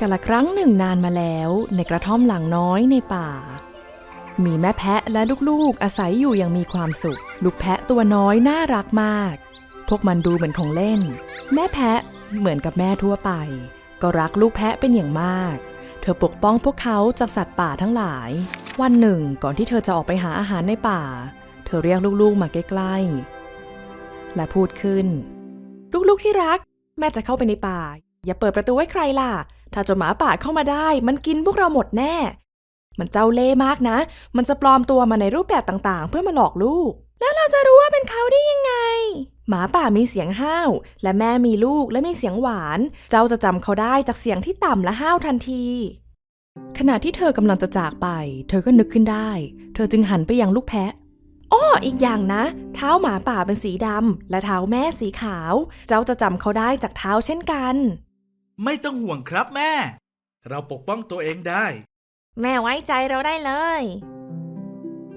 กาละครั้งหนึ่งนานมาแล้วในกระท่อมหลังน้อยในป่า มีแม่แพะและลูกๆ อาศัยอยู่อย่างมีความสุข ลูกแพะตัวน้อยน่ารักมาก พวกมันดูเหมือนของเล่น แม่แพะเหมือนกับแม่ทั่วไป ก็รักลูกแพะเป็นอย่างมาก เธอปกป้องพวกเขาจากสัตว์ป่าทั้งหลาย วันหนึ่งก่อนที่เธอจะออกไปหาอาหารในป่า เธอเรียกลูกๆมาใกล้ๆ และพูดขึ้น ลูกๆที่รัก แม่จะเข้าไปในป่า อย่าเปิดประตูไว้ใครล่ะ ถ้าเจ้าหมาป่าเข้ามาได้ มันกินพวกเราหมดแน่ มันเจ้าเล่มากนะ มันจะปลอมตัวมาในรูปแบบต่างๆ เพื่อมาหลอกลูก แล้วเราจะรู้ว่าเป็นเขาได้ยังไง หมาป่ามีเสียงห้าว และแม่มีลูกและมีเสียงหวาน เจ้าจะจำเขาได้จากเสียงที่ต่ำและห้าวทันที ขณะที่เธอกำลังจะจากไป เธอก็นึกขึ้นได้ เธอจึงหันไปยังลูกแพะอ้ออีกอย่างนะ เท้าหมาป่าเป็นสีดำและเท้าแม่สีขาว เจ้าจะจำเขาได้จากเท้าเช่นกัน ไม่ต้องห่วงครับแม่ เราปกป้องตัวเองได้ แม่ไว้ใจเราได้เลย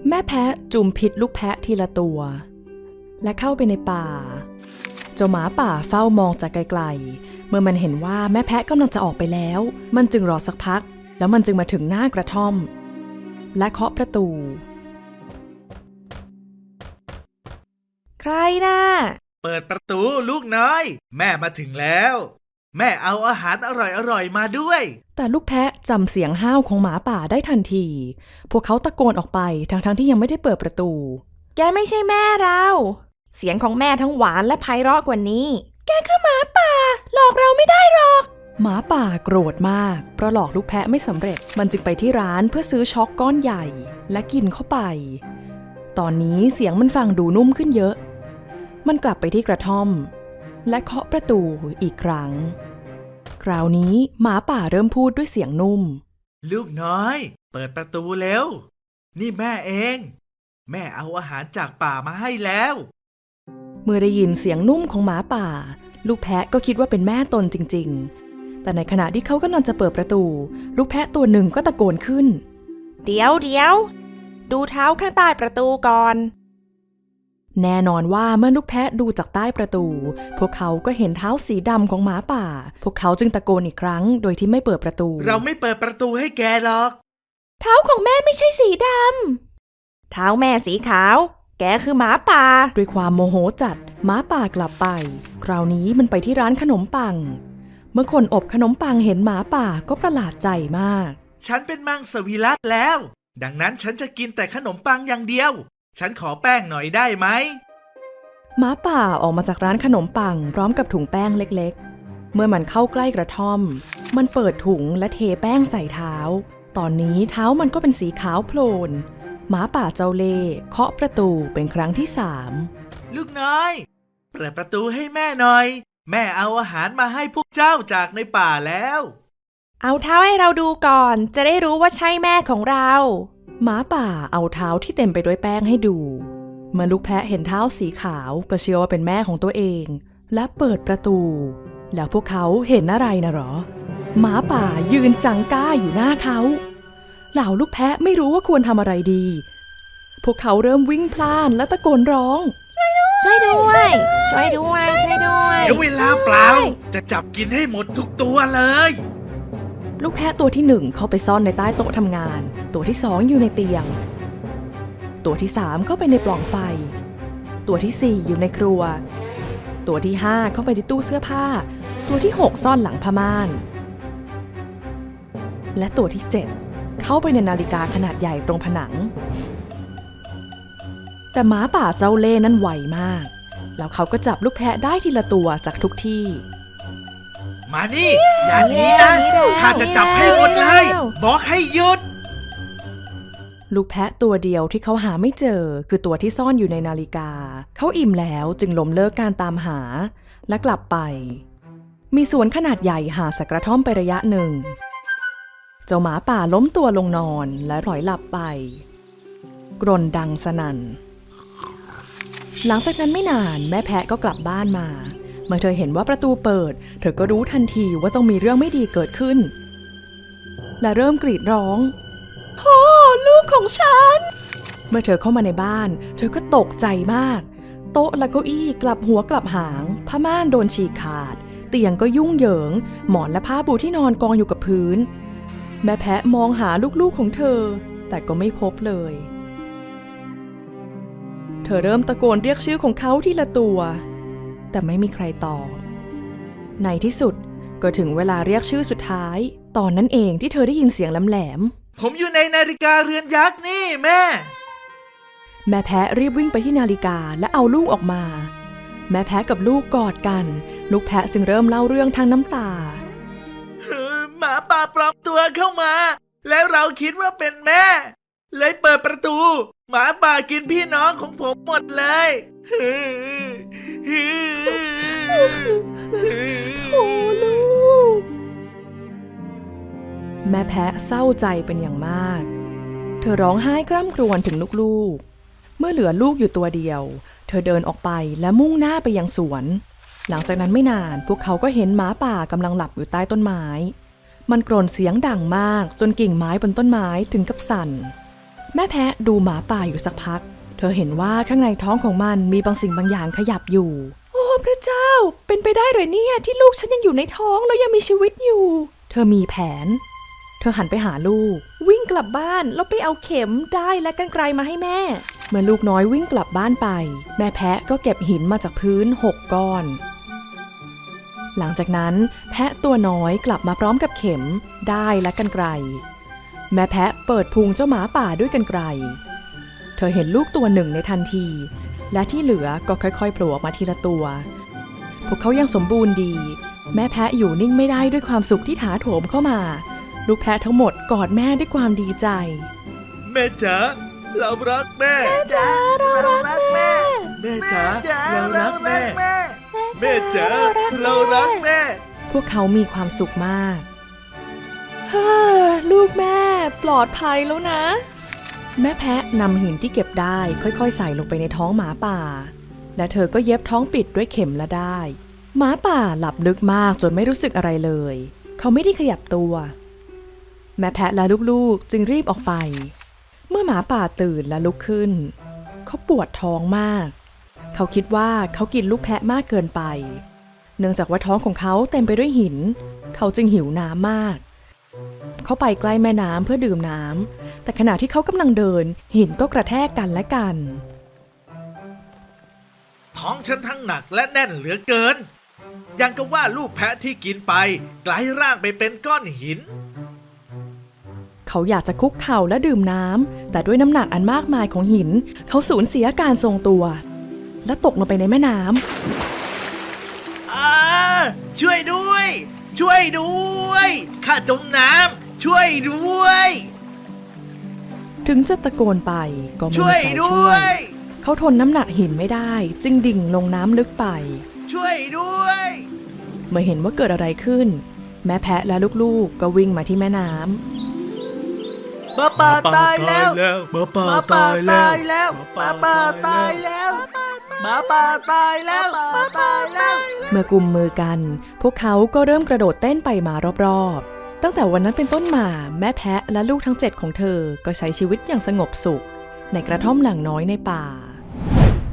แม่แพะจุ่มพิษลูกแพะทีละตัว และเข้าไปในป่า เจ้าหมาป่าเฝ้ามองจากไกลๆ เมื่อมันเห็นว่าแม่แพะกำลังจะออกไปแล้ว มันจึงรอสักพัก แล้วมันจึงมาถึงหน้ากระท่อม และเคาะประตู ใครนะ่ะเปิดประตูลูกน้อย แม่มาถึงแล้ว แม่เอาอาหารอร่อยๆมาด้วย แต่ลูกแพะจำเสียงห้าวของหมาป่าได้ทันที พวกเขาตะโกนออกไปทั้งๆที่ยังไม่ได้เปิดประตู แกไม่ใช่แม่เรา เสียงของแม่ทั้งหวานและไพเราะกว่านี้ แกคือหมาป่า หลอกเราไม่ได้หรอก หมาป่าโกรธมาก เพราะหลอกลูกแพะไม่สำเร็จ มันจึงไปที่ร้านเพื่อซื้อช็อกก้อนใหญ่ และกินเข้าไป ตอนนี้เสียงมันฟังดูนุ่มขึ้นเยอะ มันกลับไปที่กระท่อม และเคาะประตูอีกครั้ง คราวนี้หมาป่าเริ่มพูดด้วยเสียงนุ่ม ลูกน้อย เปิดประตูเร็ว นี่แม่เอง แม่เอาอาหารจากป่ามาให้แล้ว เมื่อได้ยินเสียงนุ่มของหมาป่า ลูกแพะก็คิดว่าเป็นแม่ตนจริง ๆ แต่ในขณะที่เขากำลังจะเปิดประตู ลูกแพะตัวหนึ่งก็ตะโกนขึ้น เดี๋ยวเดี๋ยวดูเท้าข้างใต้ประตูก่อน แน่นอนว่าเมื่อลูกแพะดูจากใต้ประตู พวกเขาก็เห็นเท้าสีดำของหมาป่า พวกเขาจึงตะโกนอีกครั้งโดยที่ไม่เปิดประตู เราไม่เปิดประตูให้แกหรอก เท้าของแม่ไม่ใช่สีดำ เท้าแม่สีขาว แกคือหมาป่า ด้วยความโมโหจัด หมาป่ากลับไป คราวนี้มันไปที่ร้านขนมปัง เมื่อคนอบขนมปังเห็นหมาป่าก็ประหลาดใจมาก ฉันเป็นมังสวิรัตแล้ว ดังนั้นฉันจะกินแต่ขนมปังอย่างเดียว ฉันขอแป้งหน่อยได้ไหมหมาป่าออกมาจากร้านขนมปังพร้อมกับถุงแป้งเล็กๆ เมื่อมันเข้าใกล้กระท่อม มันเปิดถุงและเทแป้งใส่เท้า ตอนนี้เท้ามันก็เป็นสีขาวโพลนหมาป่าเจ้าเล่ห์เคาะประตูเป็นครั้งที่สามลูกน้อย เปิดประตูให้แม่หน่อย แม่เอาอาหารมาให้พวกเจ้าจากในป่าแล้ว เอาเท้าให้เราดูก่อน จะได้รู้ว่าใช่แม่ของเรา หมาป่าเอาเท้าที่เต็มไปด้วยแป้งให้ดู เมื่อลูกแพะเห็นเท้าสีขาวก็เชื่อว่าเป็นแม่ของตัวเอง และเปิดประตู แล้วพวกเขาเห็นอะไรนะหรอ หมาป่ายืนจังก้าอยู่หน้าเขาเหล่าลูกแพะไม่รู้ว่าควรทำอะไรดี พวกเขาเริ่มวิ่งพล่านและตะโกนร้อง ช่วยด้วย ช่วยด้วย ช่วยด้วย เสียเวลาเปล่า จะจับกินให้หมดทุกตัวเลย ลูกแพะตัวที่หนึ่งเข้าไปซ่อนในใต้โต๊ะทำงาน ตัวที่สองอยู่ในเตียง ตัวที่สามเข้าไปในปล่องไฟ ตัวที่สี่อยู่ในครัว ตัวที่ห้าเข้าไปในตู้เสื้อผ้า ตัวที่หกซ่อนหลังผ้าม่าน และตัวที่เจ็ดเข้าไปในนาฬิกาขนาดใหญ่ตรงผนัง แต่หมาป่าเจ้าเล่นั้นไวมาก แล้วเขาก็จับลูกแพะได้ทีละตัวจากทุกที่ มานี่ อย่าหนีนะหนีแล้วข้าจะจับให้หมดเลย หนีแล้ว บอกให้หยุด ลูกแพะตัวเดียวที่เขาหาไม่เจอ คือตัวที่ซ่อนอยู่ในนาฬิกา เขาอิ่มแล้วจึงล้มเลิกการตามหา และกลับไป มีสวนขนาดใหญ่ห่างจากกระท่อมไประยะหนึ่ง เจ้าหมาป่าล้มตัวลงนอนและพลอยหลับไป กรนดังสนั่น หลังจากนั้นไม่นานแม่แพะก็กลับบ้านมา เมื่อเธอเห็นว่าประตูเปิด เธอก็รู้ทันทีว่าต้องมีเรื่องไม่ดีเกิดขึ้น และเริ่มกรีดร้องพ่อลูกของฉัน เมื่อเธอเข้ามาในบ้าน เธอก็ตกใจมาก โต๊ะและเก้าอี้กลับหัวกลับหางผ้าม่านโดนฉีกขาด เตียงก็ยุ่งเหยิง หมอนและผ้าปูที่นอนกองอยู่กับพื้น แม่แพะมองหาลูกๆของเธอ แต่ก็ไม่พบเลยเธอเริ่มตะโกนเรียกชื่อของเขาทีละตัว แต่ไม่มีใครตอบในที่สุดก็ถึงเวลาเรียกชื่อสุดท้าย ตอนนั้นเองที่เธอได้ยินเสียงแหลมผมอยู่ในนาฬิกาเรือนยักษ์นี่แม่ๆแม่แพะรีบวิ่งไปที่นาฬิกาและเอาลูกออกมา แม่แพะกับลูกกอดกัน ลูกแพะจึงเริ่มเล่าเรื่องทางน้ำตาหมาป่าปลอมตัวเข้ามา แล้วเราคิดว่าเป็นแม่ เลยเปิดประตู หมาป่ากินพี่น้องของผมหมดเลย โอ้ลูก แม่แพะเศร้าใจเป็นอย่างมาก เธอร้องไห้กร่ำกรวญถึงลูกๆ เมื่อเหลือลูกอยู่ตัวเดียว เธอเดินออกไปและมุ่งหน้าไปยังสวน หลังจากนั้นไม่นานพวกเขาก็เห็นหมาป่ากำลังหลับอยู่ใต้ต้นไม้ มันกรนเสียงดังมากจนกิ่งไม้บนต้นไม้ถึงกับสั่น แม่แพะดูหมาป่าอยู่สักพัก เธอเห็นว่าข้างในท้องของมันมีบางสิ่งบางอย่างขยับอยู่ โอ้พระเจ้า เป็นไปได้เหรอเนี่ยที่ลูกฉันยังอยู่ในท้องแล้วยังมีชีวิตอยู่ เธอมีแผน เธอหันไปหาลูก วิ่งกลับบ้านแล้วไปเอาเข็มได้และกันไกลมาให้แม่ เมื่อลูกน้อยวิ่งกลับบ้านไป แม่แพะก็เก็บหินมาจากพื้นหกก้อน หลังจากนั้น แพะตัวน้อยกลับมาพร้อมกับเข็มได้และกันไกล แม่แพะเปิดพุงเจ้าหมาป่าด้วยกันไกล เธอเห็นลูกตัวหนึ่งในทันที และที่เหลือก็ค่อยๆโผล่ออกมาทีละตัว พวกเขายังสมบูรณ์ดี แม่แพะอยู่นิ่งไม่ได้ด้วยความสุขที่ถาโถมเข้ามา ลูกแพะทั้งหมดกอดแม่ด้วยความดีใจ แม่จ๋าเรารักแม่จ๋าเรารักแม่ แม่จ๋าเรารักแม่ แม่จ๋าเรารักแม่ พวกเขามีความสุขมาก เฮ้อลูกแม่ปลอดภัยแล้วนะ แม่แพะนำหินที่เก็บได้ค่อยๆ ใส่ลงไปในท้องหมาป่า และเธอก็เย็บท้องปิดด้วยเข็มและได้ หมาป่าหลับลึกมากจนไม่รู้สึกอะไรเลย เขาไม่ได้ขยับตัว แม่แพะและลูกๆจึงรีบออกไป เมื่อหมาป่าตื่นและลุกขึ้น เขาปวดท้องมาก เขาคิดว่าเขากินลูกแพะมากเกินไป เนื่องจากว่าท้องของเขาเต็มไปด้วยหิน เขาจึงหิวน้ำมาก เขาไปใกล้แม่น้ำเพื่อดื่มน้ำ แต่ขณะที่เขากำลังเดิน หินก็กระแทกกันและกัน ท้องฉันทั้งหนักและแน่นเหลือเกิน ยังก็ว่าลูกแพะที่กินไปกลายร่างไปเป็นก้อนหิน เขาอยากจะคุกเข่าและดื่มน้ำ แต่ด้วยน้ำหนักอันมากมายของหิน เขาสูญเสียการทรงตัว และตกลงไปในแม่น้ำอาช่วยด้วย ช่วยด้วย ข้าจมน้ำ ช่วยด้วย ถึงจะตะโกนไปก็ไม่มีช่วยใครด้ช่ววย ย เขาทนน้ำหนักหินไม่ได้ จึงดิ่งลงน้ำลึกไป ช่วยด้วย เมื่อเห็นว่าเกิดอะไรขึ้น แม่แพะและลูกๆก็วิ่งมาที่แม่น้ำหมาป่าตายแล้ว หมาป่าหมาป่าตายแล้วหมาป่าตายแล้วหมาป่าตายแล้วหมาป่าตายแล้วเมื่อกุมมือกัน พวกเขาก็เริ่มกระโดดเต้นไปมารอบๆ ตั้งแต่วันนั้นเป็นต้นมาแม่แพะและลูกทั้งเจ็ดของเธอก็ใช้ชีวิตอย่างสงบสุข ในกระท่อมหลังน้อยในป่า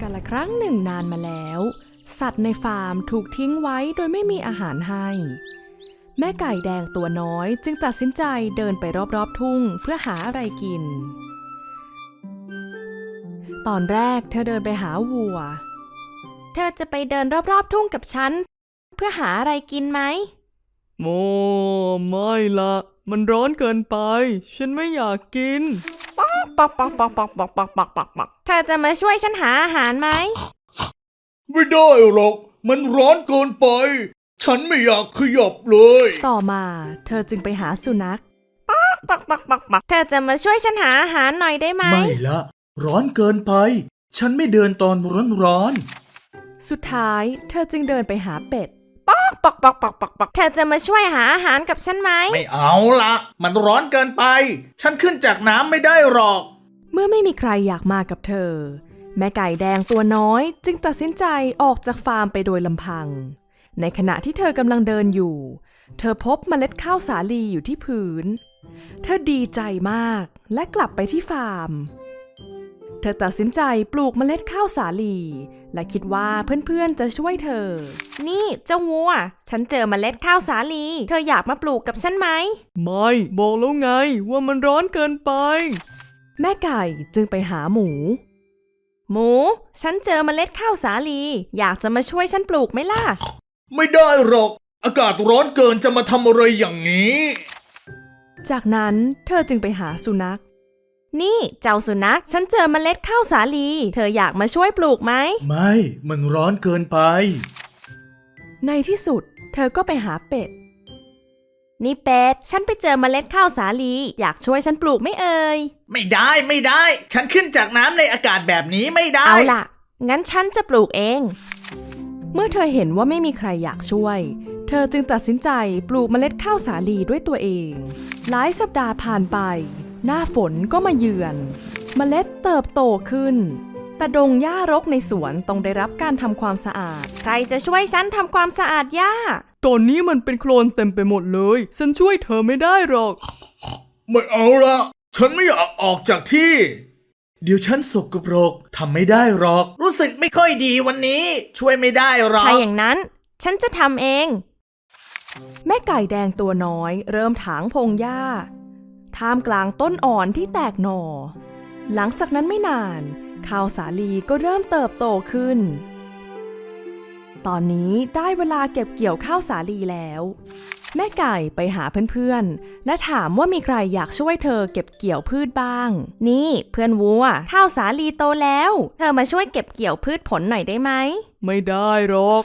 กันละครั้งหนึ่งนานมาแล้ว สัตว์ในฟาร์มถูกทิ้งไว้โดยไม่มีอาหารให้ แม่ไก่แดงตัวน้อยจึงตัดสินใจเดินไปรอบๆทุ่งเพื่อหาอะไรกิน ตอนแรกเธอเดินไปหาวัว เธอจะไปเดินรอบๆทุ่งกับฉัน เพื่อหาอะไรกินไหม โมไม่ละมันร้อนเกินไป ฉันไม่อยากกินปอกปอกปอกปอกปอกปอกปอกปอกปอกเธอจะมาช่วยฉันหาอาหารไหม ไม่ได้หรอก มันร้อนเกินไป ฉันไม่อยากขยับเลย ต่อมาเธอจึงไปหาสุนัขปอกปอกปอกปอกเธอจะมาช่วยฉันหาอาหารหน่อยได้ไหม ไม่ละ ร้อนเกินไป ฉันไม่เดินตอนร้อนร้อนสุดท้ายเธอจึงเดินไปหาเป็ด ปอกปอกปอกปอกปอกปอกเธอจะมาช่วยหาอาหารกับฉันไหม ไม่เอาละมันร้อนเกินไป ฉันขึ้นจากน้ำไม่ได้หรอก เมื่อไม่มีใครอยากมากับเธอ แม่ไก่แดงตัวน้อยจึงตัดสินใจออกจากฟาร์มไปโดยลำพัง ในขณะที่เธอกำลังเดินอยู่ เธอพบเมล็ดข้าวสาลีอยู่ที่พื้น เธอดีใจมากและกลับไปที่ฟาร์ม เธอตัดสินใจปลูกเมล็ดข้าวสาลี และคิดว่าเพื่อนๆจะช่วยเธอ นี่เจ้าวัว ฉันเจอเมล็ดข้าวสาลี เธออยากมาปลูกกับฉันไหม ไม่บอกแล้วไงว่ามันร้อนเกินไป แม่ไก่จึงไปหาหมู หมู ฉันเจอเมล็ดข้าวสาลี อยากจะมาช่วยฉันปลูกไหมล่ะ ไม่ได้หรอก อากาศร้อนเกินจะมาทำอะไรอย่างนี้ จากนั้นเธอจึงไปหาสุนัข นี่เจ้าสุนัข ฉันเจอเมล็ดข้าวสาลี เธออยากมาช่วยปลูกไหม ไม่ มันร้อนเกินไป ในที่สุด เธอก็ไปหาเป็ด นี่เป็ด ฉันไปเจอเมล็ดข้าวสาลี อยากช่วยฉันปลูกไหม่เอ่ย ไม่ได้ไม่ได้ ฉันขึ้นจากน้ำในอากาศแบบนี้ไม่ได้ เอาล่ะ งั้นฉันจะปลูกเอง เมื่อเธอเห็นว่าไม่มีใครอยากช่วย เธอจึงตัดสินใจปลูกเมล็ดข้าวสาลีด้วยตัวเอง หลายสัปดาห์ผ่านไป หน้าฝนก็มาเยือนเมล็ดเติบโตขึ้น แต่ดงหญ้ารกในสวนต้องได้รับการทำความสะอาด ใครจะช่วยฉันทำความสะอาดหญ้า ตอนนี้มันเป็นโคลนเต็มไปหมดเลย ฉันช่วยเธอไม่ได้หรอก ไม่เอาละฉันไม่อยากออกจากที่ เดี๋ยวฉันสกปรกทำไม่ได้หรอก รู้สึกไม่ค่อยดีวันนี้ ช่วยไม่ได้หรอก ถ้าอย่างนั้นฉันจะทำเอง แม่ไก่แดงตัวน้อย เริ่มถางพงหญ้า ท่ามกลางต้นอ่อนที่แตกหน่อ หลังจากนั้นไม่นาน ข้าวสาลีก็เริ่มเติบโตขึ้น ตอนนี้ได้เวลาเก็บเกี่ยวข้าวสาลีแล้ว แม่ไก่ไปหาเพื่อนๆ และถามว่ามีใครอยากช่วยเธอเก็บเกี่ยวพืชบ้าง นี่เพื่อนวัวข้าวสาลีโตแล้ว เธอมาช่วยเก็บเกี่ยวพืชผลหน่อยได้ไหม ไม่ได้หรอก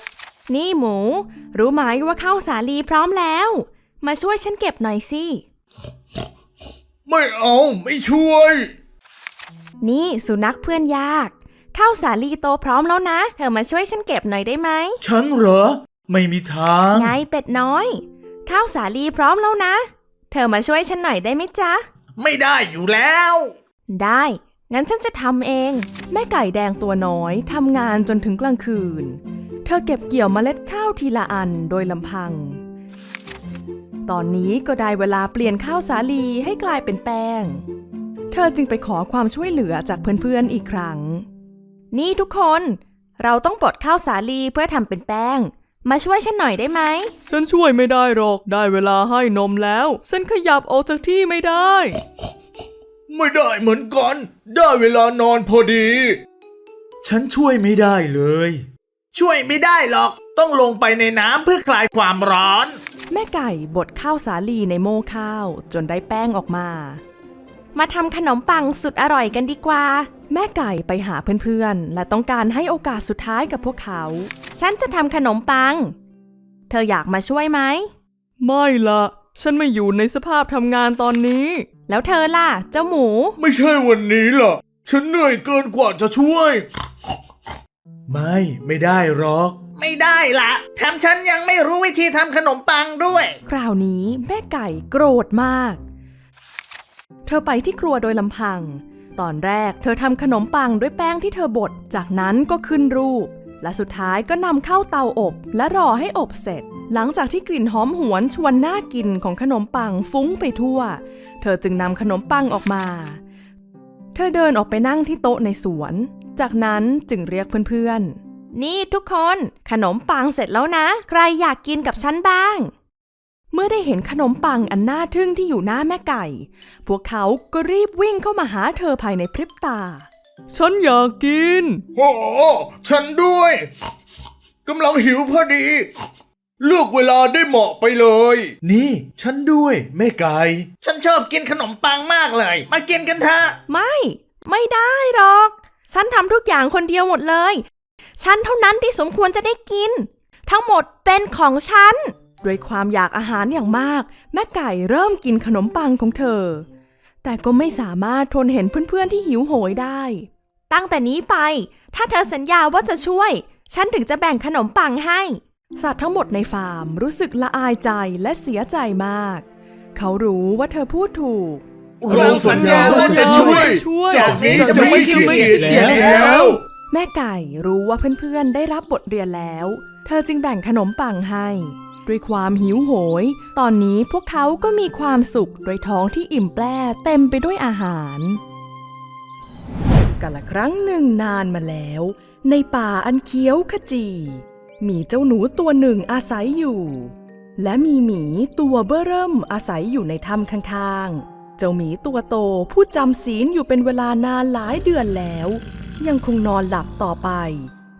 นี่หมู รู้ไหมว่าข้าวสาลีพร้อมแล้ว มาช่วยฉันเก็บหน่อยสิ ไม่เอาไม่ช่วย นี่สุนัขเพื่อนยาก ข้าวสาลีโตพร้อมแล้วนะ เธอมาช่วยฉันเก็บหน่อยได้ไหม ฉันเหรอ ไม่มีทาง ไงเป็ดน้อย ข้าวสาลีพร้อมแล้วนะ เธอมาช่วยฉันหน่อยได้ไหมจ๊ะ ไม่ได้อยู่แล้ว ได้ งั้นฉันจะทำเอง แม่ไก่แดงตัวน้อยทำงานจนถึงกลางคืน เธอเก็บเกี่ยวเมล็ดข้าวทีละอันโดยลำพัง ตอนนี้ก็ได้เวลาเปลี่ยนข้าวสาลีให้กลายเป็นแป้ง เธอจึงไปขอความช่วยเหลือจากเพื่อนๆอีกครั้ง นี่ทุกคน เราต้องบดข้าวสาลีเพื่อทำเป็นแป้ง มาช่วยฉันหน่อยได้ไหม ฉันช่วยไม่ได้หรอก ได้เวลาให้นมแล้ว ฉันขยับออกจากที่ไม่ได้ ไม่ได้เหมือนกัน ได้เวลานอนพอดี ฉันช่วยไม่ได้เลย ช่วยไม่ได้หรอก ต้องลงไปในน้ำเพื่อคลายความร้อน แม่ไก่บดข้าวสาลีในโม่ข้าว จนได้แป้งออกมา มาทำขนมปังสุดอร่อยกันดีกว่า แม่ไก่ไปหาเพื่อนๆ และต้องการให้โอกาสสุดท้ายกับพวกเขา ฉันจะทำขนมปัง เธออยากมาช่วยไหม ไม่ละฉันไม่อยู่ในสภาพทำงานตอนนี้ แล้วเธอล่ะ เจ้าหมู ไม่ใช่วันนี้ล่ะ ฉันเหนื่อยเกินกว่าจะช่วย ไม่ไม่ได้หรอก ไม่ได้ละแถมฉันยังไม่รู้วิธีทำขนมปังด้วย คราวนี้แม่ไก่โกรธมาก เธอไปที่ครัวโดยลำพัง ตอนแรกเธอทำขนมปังด้วยแป้งที่เธอบด จากนั้นก็ขึ้นรูป และสุดท้ายก็นำเข้าเตาอบ และรอให้อบเสร็จ หลังจากที่กลิ่นหอมหวนชวนน่ากินของขนมปังฟุ้งไปทั่ว เธอจึงนำขนมปังออกมา เธอเดินออกไปนั่งที่โต๊ะในสวน จากนั้นจึงเรียกเพื่อนๆ นี่ทุกคนขนมปังเสร็จแล้วนะ ใครอยากกินกับฉันบ้าง เมื่อได้เห็นขนมปังอันน่าทึ่งที่อยู่หน้าแม่ไก่ พวกเขาก็รีบวิ่งเข้ามาหาเธอภายในพริบตา ฉันอยากกิน โอ้ฉันด้วยกำลังหิวพอดี เลือกเวลาได้เหมาะไปเลย นี่ ฉันด้วยแม่ไก่ฉันชอบกินขนมปังมากเลย มากินกันเถอะไม่ ไม่ได้หรอก ฉันทำทุกอย่างคนเดียวหมดเลย ฉันเท่านั้นที่สมควรจะได้กิน ทั้งหมดเป็นของฉัน ด้วยความอยากอาหารอย่างมาก แม่ไก่เริ่มกินขนมปังของเธอ แต่ก็ไม่สามารถทนเห็นเพื่อนๆที่หิวโหยได้ ตั้งแต่นี้ไป ถ้าเธอสัญญาว่าจะช่วย ฉันถึงจะแบ่งขนมปังให้ สัตว์ทั้งหมดในฟาร์มรู้สึกละอายใจและเสียใจมาก เขารู้ว่าเธอพูดถูก เราสัญญาว่าจะช่วยช่วย จากนี้จะไม่ขี้เกียจแล้ว แม่ไก่รู้ว่าเพื่อนๆได้รับบทเรียนแล้ว เธอจึงแบ่งขนมปังให้ ด้วยความหิวโหย ตอนนี้พวกเขาก็มีความสุขโดยท้องที่อิ่มแปร่เต็มไปด้วยอาหารกันละครั้งหนึ่งนานมาแล้ว ในป่าอันเขียวขจี มีเจ้าหนูตัวหนึ่งอาศัยอยู่ และมีหมีตัวเบ้อเริ่มอาศัยอยู่ในถ้ำข้างๆเจ้าหมีตัวโตผู้จำศีลอยู่เป็นเวลานานหลายเดือนแล้ว ยังคงนอนหลับต่อไป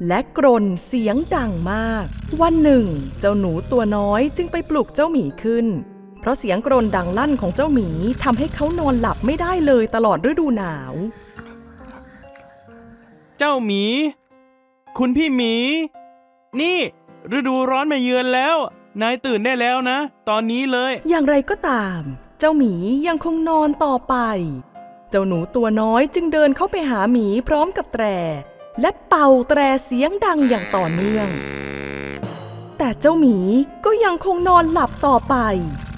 และกรนเสียงดังมาก วันหนึ่ง เจ้าหนูตัวน้อยจึงไปปลุกเจ้าหมีขึ้น เพราะเสียงกรนดังลั่นของเจ้าหมีทำให้เขานอนหลับไม่ได้เลยตลอดฤดูหนาว เจ้าหมี คุณพี่หมี นี่ ฤดูร้อนมาเยือนแล้ว นายตื่นได้แล้วนะ ตอนนี้เลย อย่างไรก็ตาม เจ้าหมียังคงนอนต่อไป เจ้าหนูตัวน้อยจึงเดินเข้าไปหาหมีพร้อมกับแตร และเป่าแตรเสียงดังอย่างต่อเนื่อง แต่เจ้าหมีก็ยังคงนอนหลับต่อไป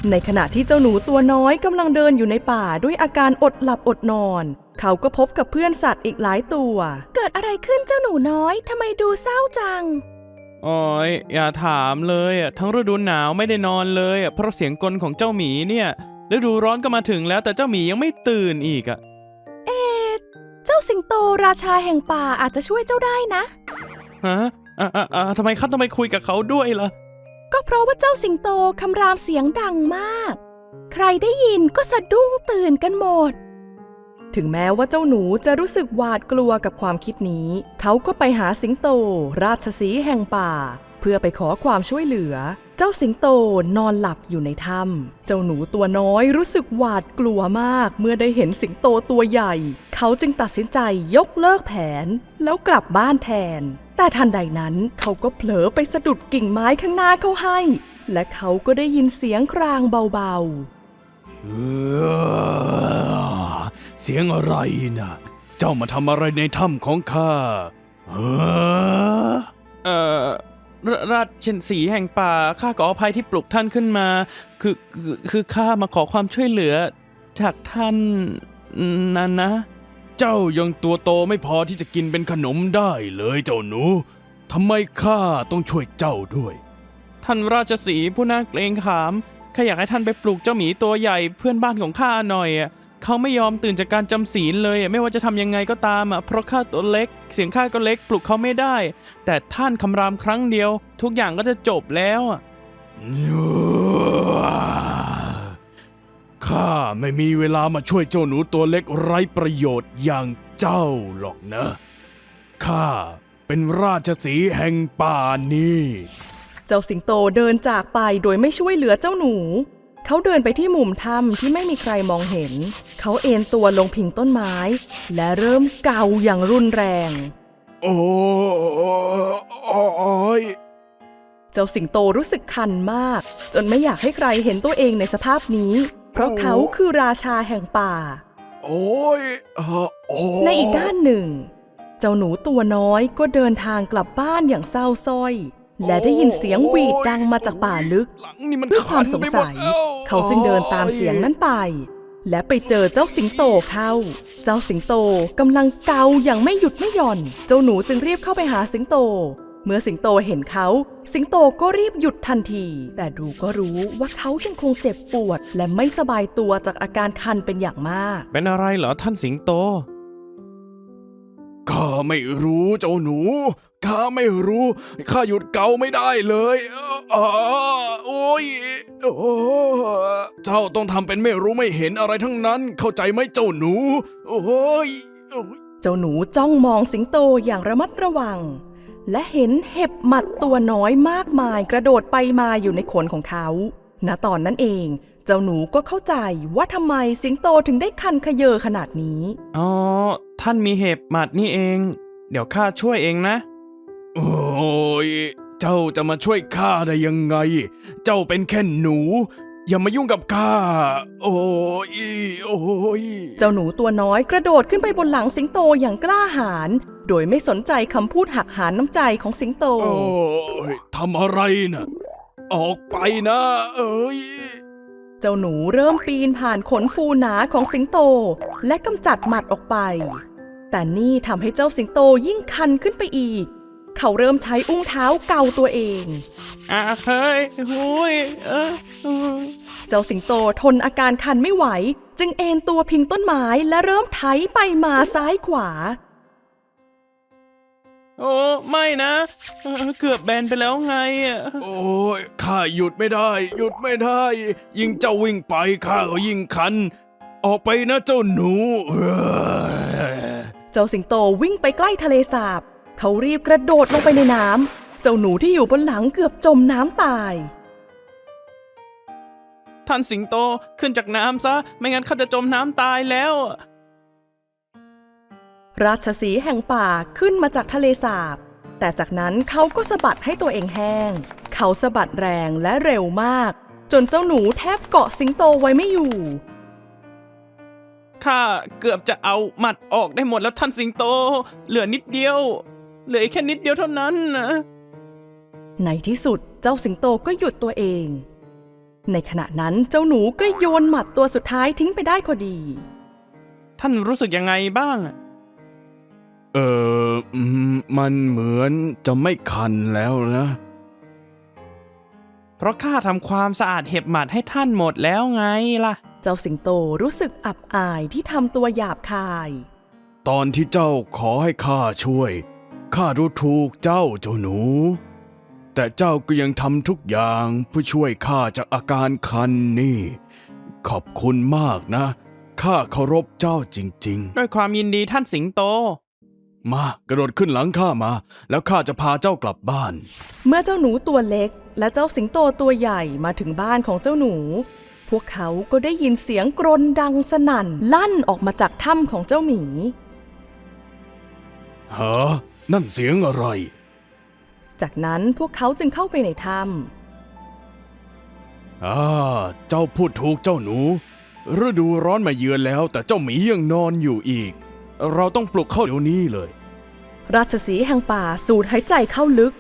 ในขณะที่เจ้าหนูตัวน้อยกำลังเดินอยู่ในป่าด้วยอาการอดหลับอดนอน เขาก็พบกับเพื่อนสัตว์อีกหลายตัว เกิดอะไรขึ้นเจ้าหนูน้อยทำไมดูเศร้าจังโอ้ยอย่าถามเลยอะทั้งฤดูหนาวไม่ได้นอนเลยอะเพราะเสียงกลของเจ้าหมีเนี่ย ฤดูร้อนก็มาถึงแล้วแต่เจ้าหมียังไม่ตื่นอีกอะเอ๊ะเจ้าสิงโตราชาแห่งป่าอาจจะช่วยเจ้าได้นะ ฮะอะอะอะทำไมข้าต้องไปคุยกับเขาด้วยล่ะ ก็เพราะว่าเจ้าสิงโตคำรามเสียงดังมาก ใครได้ยินก็สะดุ้งตื่นกันหมด ถึงแม้ว่าเจ้าหนูจะรู้สึกหวาดกลัวกับความคิดนี้ เขาก็ไปหาสิงโต ราชสีห์แห่งป่า เพื่อไปขอความช่วยเหลือ เจ้าสิงโตนอนหลับอยู่ในถ้ำ เจ้าหนูตัวน้อยรู้สึกหวาดกลัวมากเมื่อได้เห็นสิงโตตัวใหญ่ เขาจึงตัดสินใจยกเลิกแผน แล้วกลับบ้านแทน แต่ทันใดนั้นเขาก็เผลอไปสะดุดกิ่งไม้ข้างหน้าเขาให้ และเขาก็ได้ยินเสียงครางเบาๆเออเสียงอะไรนะเจ้ามาทำอะไรในถ้ำของข้าเออเอ่อ ราชชนสีแห่งป่าข้าขออภัยที่ปลุกท่านขึ้นมา คือคือคือข้ามาขอความช่วยเหลือ จากท่านนั่นนะ เจ้ายังตัวโตไม่พอที่จะกินเป็นขนมได้เลยเจ้าหนูทำไมข้าต้องช่วยเจ้าด้วย ท่านราชสีผู้น่าเกรงขามข้าอยากให้ท่านไปปลุกเจ้าหมีตัวใหญ่เพื่อนบ้านของข้าหน่อยอะ เขาไม่ยอมตื่นจากการจำศีลเลยอะไม่ว่าจะทำยังไงก็ตามอะเพราะข้าตัวเล็ก เสียงข้าก็เล็กปลุกเขาไม่ได้ แต่ท่านคำรามครั้งเดียว ทุกอย่างก็จะจบแล้วอะข้าไม่มีเวลามาช่วยเจ้าหนูตัวเล็กไร้ประโยชน์อย่างเจ้าหรอกนะ ข้าเป็นราชสีห์แห่งป่านี้ เจ้าสิงโตเดินจากไปโดยไม่ช่วยเหลือเจ้าหนู เขาเดินไปที่มุมถ้ำที่ไม่มีใครมองเห็น เขาเอนตัวลงพิงต้นไม้ และเริ่มเกาอย่างรุนแรง โอ้ยเจ้าสิงโตรู้สึกคันมาก จนไม่อยากให้ใครเห็นตัวเองในสภาพนี้ เพราะเขาคือราชาแห่งป่า โอ้ยเอ่อโอ้ยในอีกด้านหนึ่ง เจ้าหนูตัวน้อยก็เดินทางกลับบ้านอย่างเศร้าสร้อย และได้ยินเสียงหวีดดังมาจากป่าลึกหลังนี่มันด้วยความสงสัยคันไปหมดแล้วเขาจึงเดินตามเสียงนั้นไป และไปเจอเจ้าสิงโตเข้า เจ้าสิงโตกำลังเกาอย่างไม่หยุดไม่หย่อน เจ้าหนูจึงรีบเข้าไปหาสิงโต เมื่อสิงโตเห็นเขา สิงโตก็รีบหยุดทันที แต่ดูก็รู้ว่าเขายังคงเจ็บปวด และไม่สบายตัวจากอาการคันเป็นอย่างมาก เป็นอะไรเหรอท่านสิงโตข้า ไม่รู้เจ้าหนู ข้าไม่รู้ ข้าหยุดเกาไม่ได้เลยอาโอ้ยโอ้เจ้าต้องทำเป็นไม่รู้ไม่เห็นอะไรทั้งนั้น เข้าใจไหมเจ้าหนู โอ้ยเจ้าหนูจ้องมองสิงโตอย่างระมัดระวัง และเห็นเห็บหมัดตัวน้อยมากมายกระโดดไปมาอยู่ในขนของเขา ณ ตอนนั้นเอง เจ้าหนูก็เข้าใจว่าทำไมสิงโตถึงได้คันขยเยอขนาดนี้ อ๋อ ท่านมีเห็บหมัดนี่เอง เดี๋ยวข้าช่วยเองนะ โอ้ย เจ้าจะมาช่วยข้าได้ยังไง เจ้าเป็นแค่หนู อย่ามายุ่งกับข้า โอ้ย โอ้ย เจ้าหนูตัวน้อยกระโดดขึ้นไปบนหลังสิงโตอย่างกล้าหาญ โดยไม่สนใจคำพูดหักหานน้ำใจของสิงโต โอ้ยทำอะไรนะออกไปนะ เอ้ย เจ้าหนูเริ่มปีนผ่านขนฟูหนาของสิงโต และกำจัดหมัดออกไป แต่นี่ทำให้เจ้าสิงโตยิ่งคันขึ้นไปอีก เขาเริ่มใช้อุ้งเท้าเกาตัวเอง อะเฮ้ยหุยเออเออเจ้าสิงโตทนอาการคันไม่ไหว จึงเอนตัวพิงต้นไม้และเริ่มไถไปมาซ้ายขวา โอ้ไม่นะเออเกือบแบนไปแล้วไงอะโอ้ยข้าหยุดไม่ได้ หยุดไม่ได้ ยิ่งเจ้าวิ่งไปข้าก็ยิ่งคัน ออกไปนะเจ้าหนูเออเจ้าสิงโตวิ่งไปใกล้ทะเลสาบ เขารีบกระโดดลงไปในน้ำเจ้าหนูที่อยู่บนหลังเกือบจมน้ำตาย ท่านสิงโตขึ้นจากน้ำซะ ไม่งั้นข้าจะจมน้ำตายแล้ว ราชสีห์แห่งป่าขึ้นมาจากทะเลสาบ แต่จากนั้นเขาก็สะบัดให้ตัวเองแห้ง เขาสะบัดแรงและเร็วมาก จนเจ้าหนูแทบเกาะสิงโตไว้ไม่อยู่ ข้าเกือบจะเอาหมัดออกได้หมดแล้วท่านสิงโต เหลือนิดเดียว เหลืออีกแค่นิดเดียวเท่านั้นนะในที่สุดเจ้าสิงโตก็หยุดตัวเอง ในขณะนั้นเจ้าหนูก็โยนหมัดตัวสุดท้ายทิ้งไปได้พอดี ท่านรู้สึกยังไงบ้างอะ เอออืมมันเหมือนจะไม่คันแล้วนะ เพราะข้าทำความสะอาดเห็บหมัดให้ท่านหมดแล้วไงล่ะ เจ้าสิงโตรู้สึกอับอายที่ทำตัวหยาบคาย ตอนที่เจ้าขอให้ข้าช่วย ข้ารู้ถูกเจ้าเจ้าหนู แต่เจ้าก็ยังทำทุกอย่างเพื่อช่วยข้าจากอาการคันนี่ ขอบคุณมากนะ ข้าเคารพเจ้าจริงด้วยความยินดีท่านสิงโตๆ มากระโดดขึ้นหลังข้ามา แล้วข้าจะพาเจ้ากลับบ้าน เมื่อเจ้าหนูตัวเล็ก และเจ้าสิงโตตัวใหญ่มาถึงบ้านของเจ้าหนู พวกเขาก็ได้ยินเสียงกรนดังสนั่นลั่นออกมาจากถ้ำของเจ้าหมีฮะนั่นเสียงอะไร จากนั้นพวกเขาจึงเข้าไปในถ้อ่าเจ้าพูดถูกเจ้าหนู ฤดูร้อนมาเยือนแล้วแต่เจ้าหมียังนอนอยู่อีก เราต้องปลุกเขาเดี๋ยวนี้เลยำราชสีห์แห่งป่าสูดหายใจเข้าลึก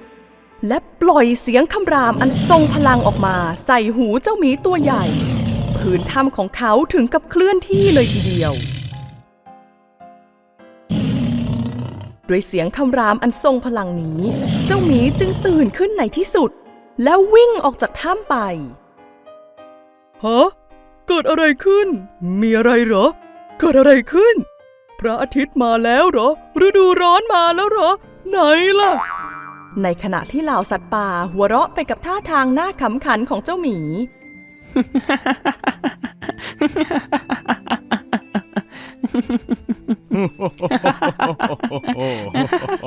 และปล่อยเสียงคำรามอันทรงพลังออกมาใส่หูเจ้าหมีตัวใหญ่พื้นถ้ำของเขาถึงกับเคลื่อนที่เลยทีเดียวด้วยเสียงคำรามอันทรงพลังนี้ เจ้าหมีจึงตื่นขึ้นในที่สุด แล้ววิ่งออกจากถ้ำไปฮะเกิดอะไรขึ้น มีอะไรเหรอ เกิดอะไรขึ้น พระอาทิตย์มาแล้วเหรอ ฤดูร้อนมาแล้วเหรอ ไหนล่ะ ในขณะที่เหล่าสัตว์ป่าหัวเราะไปกับท่าทางหน้าขำขันของเจ้าหมี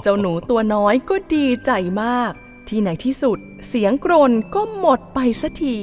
เจ้าหนูตัวน้อยก็ดีใจมาก ที่ในที่สุดเสียงกรนก็หมดไปสักที